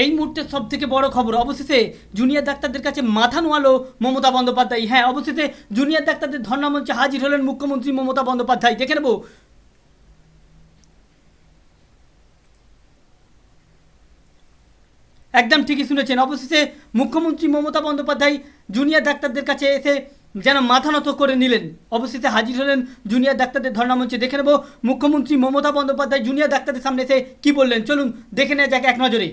এই মুহূর্তে সব থেকে বড় খবর, অবশেষে জুনিয়র ডাক্তারদের কাছে মাথা নোয়ালো মমতা বন্দ্যোপাধ্যায়। হ্যাঁ অবশেষে জুনিয়র ডাক্তারদের ধর্ণা মঞ্চে হাজির হলেন মুখ্যমন্ত্রী মমতা বন্দ্যোপাধ্যায়। দেখে নেব। একদম ঠিকই শুনেছেন। অবশেষে মুখ্যমন্ত্রী মমতা বন্দ্যোপাধ্যায় জুনিয়র ডাক্তারদের কাছে এসে যেন মাথা নত করে নিলেন। অবশেষে হাজির হলেন জুনিয়র ডাক্তারদের ধর্ণা মঞ্চে। দেখে নেব মুখ্যমন্ত্রী মমতা বন্দ্যোপাধ্যায় জুনিয়র ডাক্তারদের সামনে এসে কি বললেন। চলুন দেখে নেওয়া যাক এক নজরে।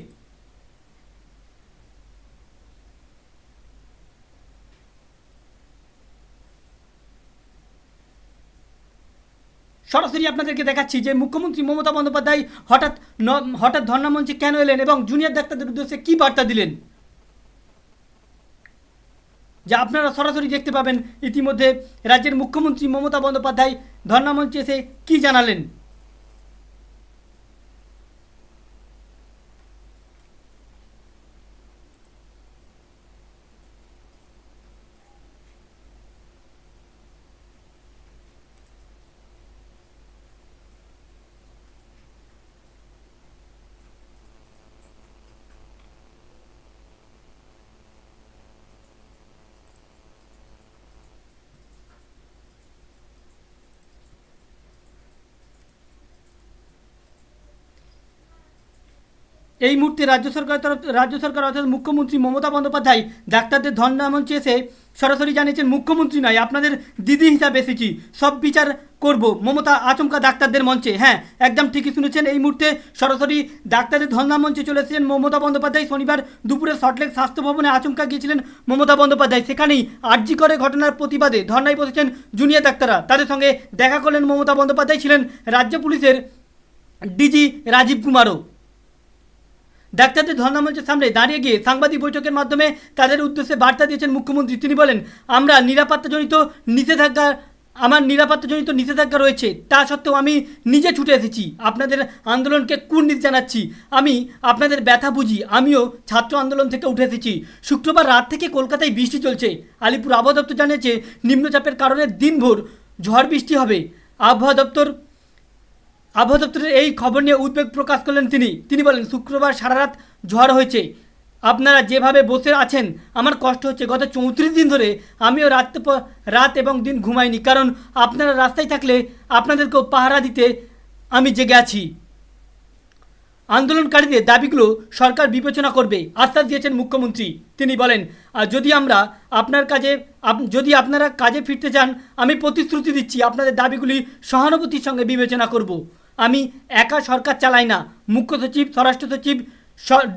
সরাসরি আপনাদেরকে দেখাচ্ছি যে মুখ্যমন্ত্রী মমতা বন্দ্যোপাধ্যায় হঠাৎ হঠাৎ ধর্না মঞ্চে কেন এলেন এবং জুনিয়র ডাক্তারদের উদ্দেশ্যে কি বার্তা দিলেন? যা আপনারা সরাসরি দেখতে পাবেন। ইতিমধ্যে রাজ্যের মুখ্যমন্ত্রী মমতা বন্দ্যোপাধ্যায় ধর্না মঞ্চে এসে কি জানালেন? এই মুহূর্তে রাজ্য সরকারের তরফ, রাজ্য সরকার অর্থাৎ মুখ্যমন্ত্রী মমতা বন্দ্যোপাধ্যায় ডাক্তারদের ধর্ণা মঞ্চে এসে সরাসরি জানিয়েছেন, মুখ্যমন্ত্রী নয়, আপনাদের দিদি হিসাবে এসেছি। সব বিচার করব। মমতা আচমকা ডাক্তারদের মঞ্চে। হ্যাঁ একদম ঠিকই শুনেছেন, এই মুহূর্তে সরাসরি ডাক্তারদের ধর্ণা মঞ্চে চলে এসেছেন মমতা বন্দ্যোপাধ্যায়। শনিবার দুপুরে সল্টলেক স্বাস্থ্য ভবনে আচমকা গিয়েছিলেন মমতা বন্দ্যোপাধ্যায়। সেখানেই আর্জি করে ঘটনার প্রতিবাদে ধর্নায় বসেছেন জুনিয়র ডাক্তাররা। তাদের সঙ্গে দেখা করলেন মমতা বন্দ্যোপাধ্যায় ছিলেন রাজ্য পুলিশের ডিজি রাজীব কুমারও। ডাক্তারদের ধর্ণামঞ্চের সামনে দাঁড়িয়ে গিয়ে সাংবাদিক বৈঠকের মাধ্যমে তাদের উদ্দেশ্যে বার্তা দিয়েছেন মুখ্যমন্ত্রী। তিনি বলেন, আমরা নিরাপত্তাজনিত নিষেধাজ্ঞা, আমার নিরাপত্তাজনিত নিষেধাজ্ঞা রয়েছে। তা সত্ত্বেও আমি নিজে ছুটে এসেছি। আপনাদের আন্দোলনকে কুর্নিশ জানাচ্ছি। আমি আপনাদের ব্যথা বুঝি। আমিও ছাত্র আন্দোলন থেকে উঠে এসেছি। শুক্রবার রাত থেকে কলকাতায় বৃষ্টি চলছে। আলিপুর আবহাওয়া দপ্তর জানিয়েছে, নিম্নচাপের কারণে দিনভর ঝড় বৃষ্টি হবে। আবহাওয়া দপ্তর আবহাওয়া দপ্তরের এই খবর নিয়ে উদ্বেগ প্রকাশ করলেন তিনি। তিনি বলেন, শুক্রবার সারা রাত ঝড় হয়েছে। আপনারা যেভাবে বসে আছেন, আমার কষ্ট হচ্ছে। গত চৌত্রিশ দিন ধরে আমিও রাত রাত এবং দিন ঘুমাইনি। কারণ আপনারা রাস্তায় থাকলে আপনাদেরকেও পাহারা দিতে আমি জেগে আছি। আন্দোলনকারীদের দাবিগুলো সরকার বিবেচনা করবে। আশ্বাস দিয়েছেন মুখ্যমন্ত্রী। তিনি বলেন যদি আমরা আপনার কাজে যদি আপনারা কাজে ফিরতে চান আমি প্রতিশ্রুতি দিচ্ছি, আপনাদের দাবিগুলি সহানুভূতির সঙ্গে বিবেচনা করব। আমি একা সরকার চালাই না। মুখ্য সচিব, স্বরাষ্ট্র সচিব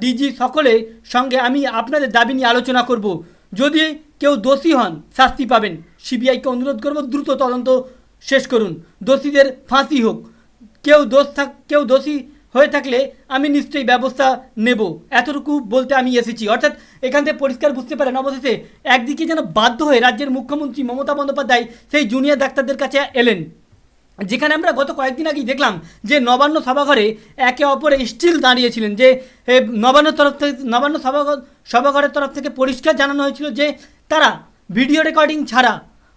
ডিজি সকলে সঙ্গে আমি আপনাদের দাবি নিয়ে আলোচনা করব। যদি কেউ দোষী হন, শাস্তি পাবেন। সিবিআইকে অনুরোধ করব, দ্রুত তদন্ত শেষ করুন। দোষীদের ফাঁসি হোক। কেউ দোষ থাক, কেউ দোষী হয়ে থাকলে আমি নিশ্চয়ই ব্যবস্থা নেব। এতটুকু বলতে আমি এসেছি। অর্থাৎ এখান থেকে পরিষ্কার বুঝতে পারেন অবশেষে একদিকে যেন বাধ্য হয়ে রাজ্যের মুখ্যমন্ত্রী মমতা বন্দ্যোপাধ্যায় সেই জুনিয়র ডাক্তারদের কাছে এলেন। যেখানে আমরা গত কয়েকদিন আগেই দেখলাম যে নবান্ন সভাঘরে একে অপরে স্টিল দাঁড়িয়েছিলেন, যে নবান্ন তরফ থেকে, নবান্ন সভাঘর, সভাঘরের তরফ থেকে পরিষ্কার জানানো হয়েছিল যে, তারা ভিডিও রেকর্ডিং ছাড়া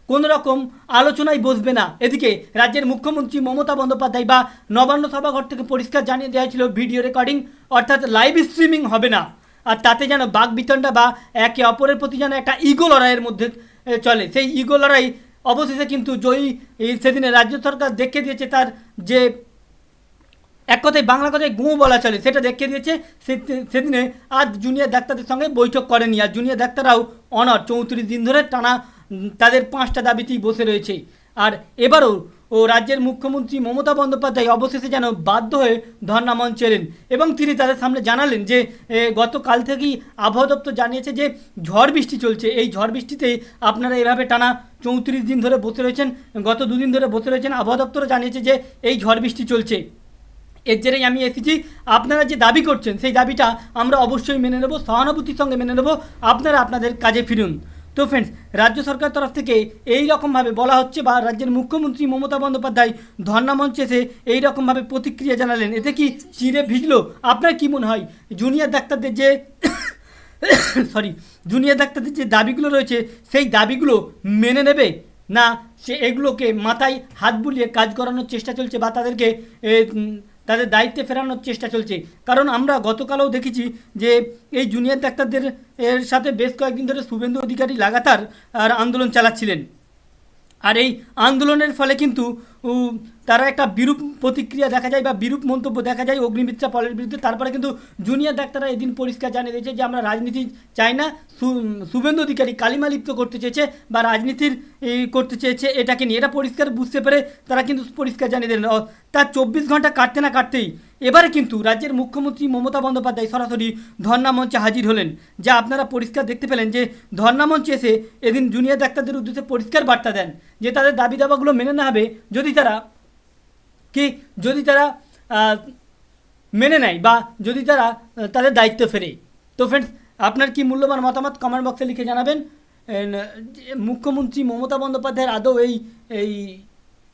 কোনো রকম আলোচনায় বসবে না। এদিকে রাজ্যের মুখ্যমন্ত্রী মমতা বন্দ্যোপাধ্যায় বা নবান্ন সভাঘর থেকে পরিষ্কার জানিয়ে দেওয়া হয়েছিল ভিডিও রেকর্ডিং অর্থাৎ লাইভ স্ট্রিমিং হবে না। আর তাতে যেন বাঘ বিতণ্ডা বা একে অপরের প্রতি যেন একটা ইগো লড়াইয়ের মধ্যে চলে। সেই ইগো লড়াই অবশেষে কিন্তু জয়ী এই সেদিনে রাজ্য সরকার দেখে দিয়েছে তার যে এক কথায় বাংলা কথায় গুঁ বলা চলে, সেটা দেখে দিয়েছে। সেদিনে আজ জুনিয়র ডাক্তারদের সঙ্গে বৈঠক করেনি আর জুনিয়র ডাক্তাররাও অনর চৌত্রিশ দিন ধরে টানা তাদের পাঁচটা দাবিতেই বসে রয়েছে। আর এবারও ও রাজ্যের মুখ্যমন্ত্রী মমতা বন্দ্যোপাধ্যায় অবশেষে যেন বাধ্য হয়ে ধর্ণা মঞ্চে এলেন। এবং তিনি তাদের সামনে জানালেন যে গতকাল থেকেই আবহাওয়া দপ্তর জানিয়েছে যে, ঝড় বৃষ্টি চলছে। এই ঝড় বৃষ্টিতে আপনারা এভাবে টানা চৌত্রিশ দিন ধরে বসে রয়েছেন, গত দুদিন ধরে বসে রয়েছেন। আবহাওয়া দপ্তরও জানিয়েছে যে, এই ঝড় বৃষ্টি চলছে। এর জেরেই আমি এসেছি। আপনারা যে দাবি করছেন, সেই দাবিটা আমরা অবশ্যই মেনে নেব, সহানুভূতির সঙ্গে মেনে নেব। আপনারা আপনাদের কাজে ফিরুন। তো ফ্রেন্ডস রাজ্য সরকার তরফ থেকে এই রকমভাবে বলা হচ্ছে বা রাজ্যের মুখ্যমন্ত্রী মমতা বন্দ্যোপাধ্যায় ধর্ণা মঞ্চে এসে এই রকমভাবে প্রতিক্রিয়া জানালেন। এতে কি চিরে ভিজলো? আপনার কি মনে হয়? জুনিয়র ডাক্তারদের যে সরি জুনিয়র ডাক্তারদের যে দাবিগুলো রয়েছে, সেই দাবিগুলো মেনে নেবে? না, সে এগুলোকে মাথায় হাত বুলিয়ে কাজ করানোর চেষ্টা চলছে বা তাদেরকে তাদের দায়িত্বে ফেরানোর চেষ্টা চলছে। কারণ আমরা গতকালও দেখেছি যে এই জুনিয়র ডাক্তারদের এর সাথে বেশ কয়েকদিন ধরে শুভেন্দু অধিকারী লাগাতার, আর আন্দোলন চালাচ্ছিলেন। আর এই আন্দোলনের ফলে কিন্তু তারা একটা বিরূপ প্রতিক্রিয়া দেখা যায় বা বিরূপ মন্তব্য দেখা যায় অগ্নিমিত্রা পলের বিরুদ্ধে। তারপরে কিন্তু জুনিয়র ডাক্তাররা এদিন পরিষ্কার জানিয়ে দিয়েছে যে, আমরা রাজনীতি চাই না শুভেন্দু অধিকারী কালিমা লিপ্ত করতে চেয়েছে বা রাজনীতির করতে চেয়েছে এটাকে নিয়ে। এটা পরিষ্কার বুঝতে পেরে তারা কিন্তু পরিষ্কার জানিয়ে দিলেন। তার চব্বিশ ঘণ্টা কাটতে না কাটতেই এবারে কিন্তু রাজ্যের মুখ্যমন্ত্রী মমতা বন্দ্যোপাধ্যায় সরাসরি ধর্না মঞ্চে হাজির হলেন, যা আপনারা পরিষ্কার দেখতে পেলেন যে ধর্না মঞ্চে এসে এদিন জুনিয়র ডাক্তারদের উদ্দেশ্যে পরিষ্কার বার্তা দেন। যে তাদের দাবি দাবাগুলো মেনে না হবে, যদি তারা কি, যদি তারা মেনে নেয় বা যদি তারা তাদের দায়িত্ব ফেরে। তো ফ্রেন্ডস আপনার কি মূল্যবান মতামত কমেন্ট বক্সে লিখে জানাবেন। মুখ্যমন্ত্রী মমতা বন্দ্যোপাধ্যায়ের আদৌ এই এই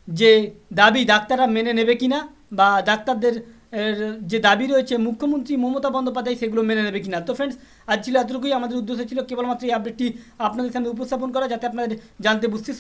যে দাবি ডাক্তাররা মেনে নেবে কিনা বা ডাক্তারদের যে দাবি রয়েছে, মুখ্যমন্ত্রী মমতা বন্দ্যোপাধ্যায় সেগুলো মেনে নেবে কিনা। তো ফ্রেন্ডস আজ ছিল এতটুকুই। আমাদের উদ্দেশ্য ছিল কেবলমাত্র এই আপডেটটি আপনাদের সামনে উপস্থাপন করা, যাতে আপনাদের জানতে বুঝতে